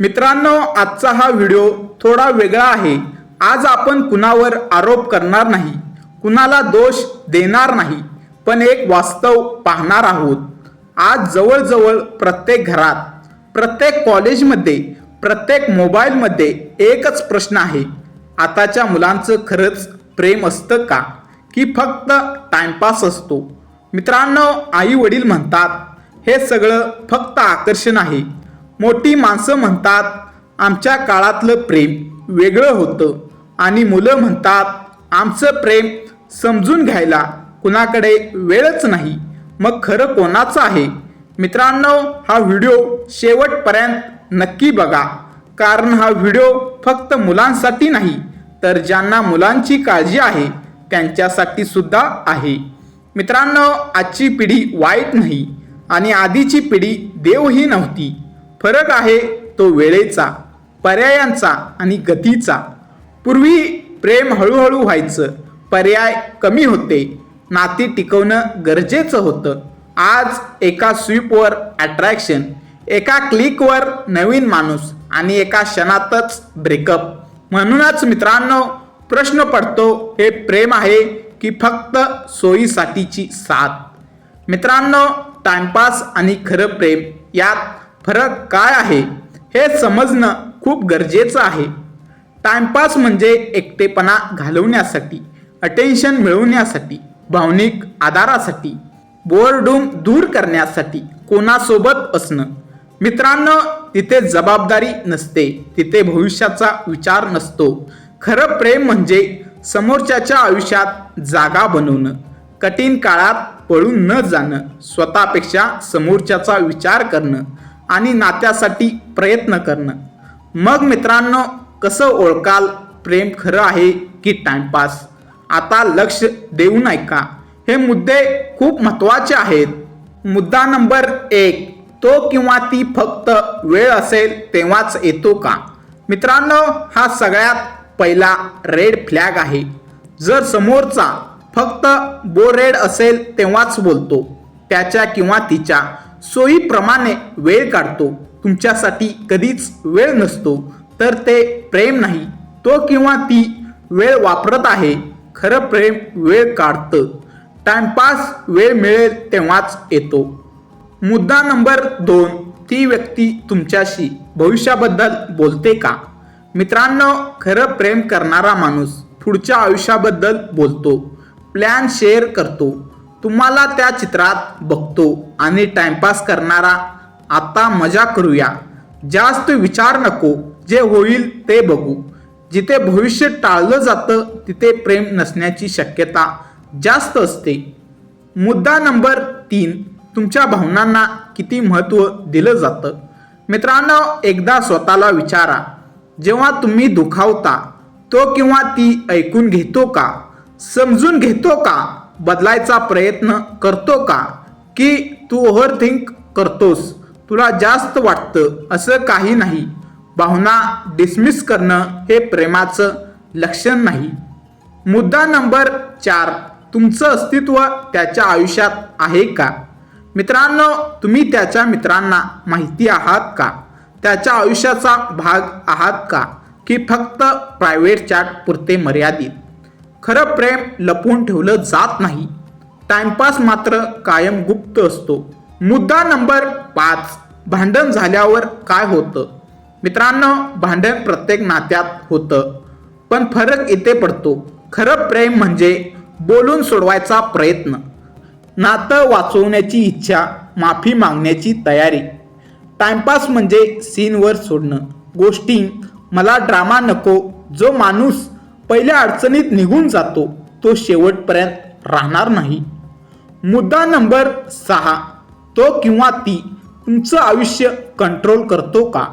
मित्रांनो आजचा हा व्हिडिओ थोडा वेगळा आहे. आज आपण कुणावर आरोप करणार नाही कुणाला दोष देणार नाही पण एक वास्तव पाहणार आहोत. आज जवळजवळ प्रत्येक घरात प्रत्येक कॉलेजमध्ये प्रत्येक मोबाईलमध्ये एकच प्रश्न आहे. आताच्या मुलांचं खरंच प्रेम असतं का? की फक्त टाइमपास असतो? मित्रांनो आई वडील म्हणतात हे सगळं फक्त आकर्षण आहे. मोठी माणसं म्हणतात आमच्या काळातलं प्रेम वेगळं होतं. आणि मुलं म्हणतात आमचं प्रेम समजून घ्यायला कुणाकडे वेळच नाही. मग खरं कोणाचं आहे? मित्रांनो हा व्हिडिओ शेवटपर्यंत नक्की बघा. कारण हा व्हिडिओ फक्त मुलांसाठी नाही तर ज्यांना मुलांची काळजी आहे त्यांच्यासाठी सुद्धा आहे. मित्रांनो आजची पिढी वाईट नाही आणि आधीची पिढी देवही नव्हती. फरक आहे तो वेळेचा पर्यायांचा आणि गतीचा. पूर्वी प्रेम हळूहळू व्हायचं पर्याय कमी होते नाती टिकवणं गरजेचं होतं. आज एका स्वीपवर अट्रॅक्शन एका क्लिकवर नवीन माणूस आणि एका क्षणातच ब्रेकअप म्हणूनच मित्रांनो प्रश्न पडतो हे प्रेम आहे की फक्त सोयीसाठीची साथ? मित्रांनो टाइमपास आणि खरं प्रेम यात फरक काय आहे हे समजणं खूप गरजेचं आहे. टाइमपास म्हणजे एकटेपणा घालवण्यासाठी अटेन्शन मिळवण्यासाठी भावनिक आधारासाठी बोरडूम दूर करण्यासाठी कोणासोबत असणं. मित्रांनो तिथे जबाबदारी नसते तिथे भविष्याचा विचार नसतो. खरं प्रेम म्हणजे समोरच्याच्या आयुष्यात जागा बनवणं. कठीण काळात पळून न जाणं स्वतःपेक्षा समोरच्याचा विचार करणं. आणि नात्यासाठी प्रयत्न करणं. मग मित्रांनो कसं ओळखाल? प्रेम खरं आहे की टाइमपास? आता लक्ष देऊ ऐका हे मुद्दे खूप महत्त्वाचे आहेत. मुद्दा नंबर एक तो किंवा ती फक्त वेळ असेल तेव्हाच येतो का? मित्रांनो हा सगळ्यात पहिला रेड फ्लॅग आहे. जर समोरचा फक्त बोरेड असेल तेव्हाच बोलतो. त्याच्या किंवा तिच्या. सोयीप्रमाणे वेळ काढतो. तुमच्यासाठी कधीच वेळ नसतो. तर ते प्रेम नाही. तो किंवा ती वेळ वापरत आहे. खरं प्रेम वेळ काढतं. टाइमपास वेळ मिळेल तेव्हाच येतो. मुद्दा नंबर दोन. ती व्यक्ती तुमच्याशी भविष्याबद्दल बोलते का? मित्रांनो खरं प्रेम करणारा माणूस पुढच्या आयुष्याबद्दल बोलतो. प्लॅन शेअर करतो. तुम्हाला त्या चित्रात बघतो आणि टाइमपास करणारा आता मजा करूया. जास्त विचार नको जे होईल ते बघू. जिथे भविष्य टाळलं जातं तिथे प्रेम नसण्याची शक्यता जास्त असते. मुद्दा नंबर तीन तुमच्या भावनांना किती महत्त्व दिलं जातं? मित्रांनो एकदा स्वतःला विचारा. जेव्हा तुम्ही दुखावता तो किंवा ती ऐकून घेतो का? समजून घेतो का? बदलायचा प्रयत्न करतो का? की तू ओव्हर थिंक करतोस? तुला जास्त वाटतं असं काही नाही. भावना डिसमिस करणं हे प्रेमाचं लक्षण नाही. मुद्दा नंबर चार तुमचं अस्तित्व त्याच्या आयुष्यात आहे का? मित्रांनो तुम्ही त्याच्या मित्रांना माहिती आहात का? त्याच्या आयुष्याचा भाग आहात का? की फक्त प्रायव्हेट चॅट पुरते मर्यादित? खरं प्रेम लपवून ठेवलं जात नाही. टाइमपास मात्र कायम गुप्त असतो. मुद्दा नंबर पाच. भांडण झाल्यावर काय होतं? मित्रांनो भांडण प्रत्येक नात्यात होतं. पण फरक इथे पडतो. खरं प्रेम म्हणजे बोलून सोडवायचा प्रयत्न. नातं वाचवण्याची इच्छा माफी मागण्याची तयारी. टाइमपास म्हणजे सीनवर सोडणं. गोष्टी मला ड्रामा नको. जो माणूस पहिल्या अडचणीत निघून जातो तो शेवटपर्यंत राहणार नाही. मुद्दा नंबर सहा तो किंवा ती तुमचं आयुष्य कंट्रोल करतो का?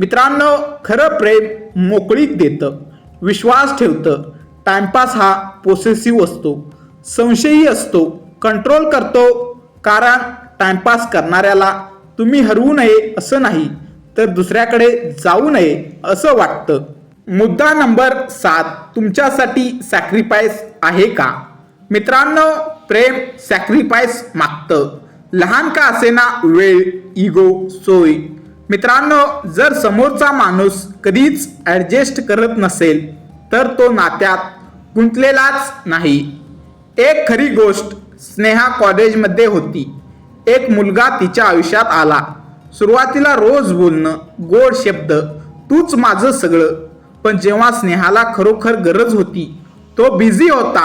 मित्रांनो खरं प्रेम मोकळीक देतं विश्वास ठेवतं. टाइमपास हा पोसेसिव्ह असतो संशयी असतो कंट्रोल करतो. कारण टाइमपास करणाऱ्याला तुम्ही हरवू नये असं नाही तर दुसऱ्याकडे जाऊ नये असं वाटतं. मुद्दा नंबर सात तुमच्यासाठी सॅक्रिफाईस आहे का? मित्रांनो प्रेम सॅक्रिफाईस मागतं. लहान का असेना वेळ इगो सोय? मित्रांनो जर समोरचा माणूस कधीच ॲडजस्ट करत नसेल तर तो नात्यात गुंतलेलाच नाही. एक खरी गोष्ट स्नेहा कॉलेजमध्ये होती. एक मुलगा तिच्या आयुष्यात आला. सुरुवातीला रोज बोलणं गोड शब्द तूच माझं सगळं. पण जेव्हा स्नेहाला खरोखर गरज होती तो बिझी होता.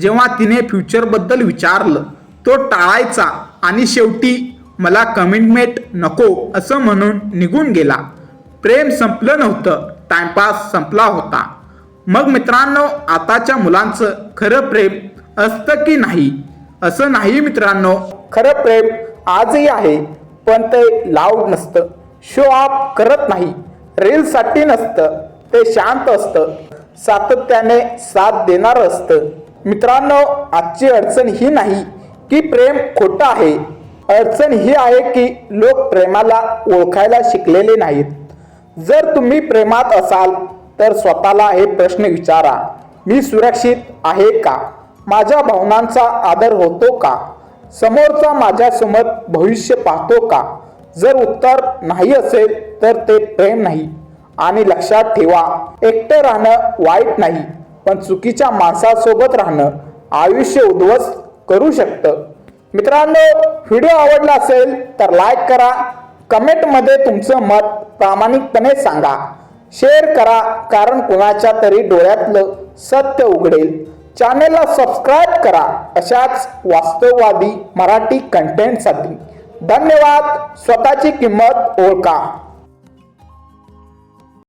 जेव्हा तिने फ्युचरबद्दल विचारलं तो टाळायचा आणि शेवटी मला कमिटमेंट नको असं म्हणून निघून गेला. प्रेम संपलं नव्हतं टाइमपास संपला होता. मग मित्रांनो आताच्या मुलांचं खरं प्रेम असतं की नाही? असं नाही मित्रांनो. खरं प्रेम आजही आहे पण ते लाऊड नसतं. शो ऑफ करत नाही. रीलसाठी नसतं. ते शांत असतं. सातत्याने साथ देणारं असतं. मित्रांनो आजची अडचण ही नाही की प्रेम खोटं आहे. अडचण ही आहे की लोक प्रेमाला ओळखायला शिकलेले नाहीत. जर तुम्ही प्रेमात असाल तर स्वतःला हे प्रश्न विचारा. मी सुरक्षित आहे का? माझ्या भावनांचा आदर होतो का? समोरचा माझ्यासमोर भविष्य पाहतो का? जर उत्तर नाही असेल तर ते प्रेम नाही. आणि लक्षात ठेवा एकटं राहणं वाईट नाही पण चुकीच्या माणसासोबत राहणं आयुष्य उद्ध्वस्त करू शकतं. मित्रांनो व्हिडिओ आवडला असेल तर लाईक करा कमेंटमध्ये तुमचं मत प्रामाणिकपणे सांगा. शेअर करा कारण कुणाच्या तरी डोळ्यातलं सत्य उघडेल. चॅनेलला सबस्क्राईब करा अशाच वास्तववादी मराठी कंटेंटसाठी धन्यवाद स्वतःची किंमत ओळखा.